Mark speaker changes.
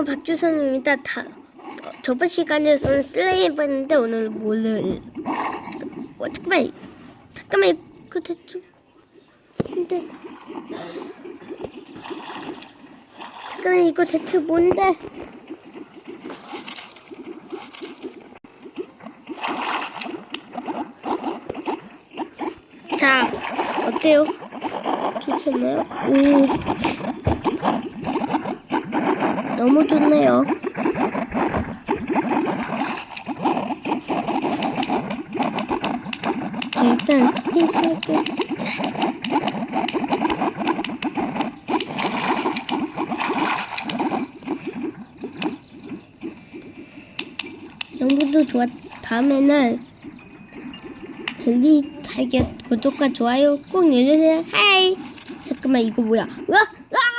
Speaker 1: 안녕하세요 박주선입니다. 다 어, 저번 시간에서는 슬레이 해봤는데 오늘 뭐를 어, 잠깐만 잠깐만 이거 대충 근데 잠깐만 이거 대체 뭔데? 자 어때요? 좋지 않나요? 오 너무 좋네요. 자, 일단 스페이스 할게요. 영상도 좋았, 다음에는 젤리 달걀 구독과 좋아요 꼭 눌러주세요. 하이! 잠깐만, 이거 뭐야? 으아!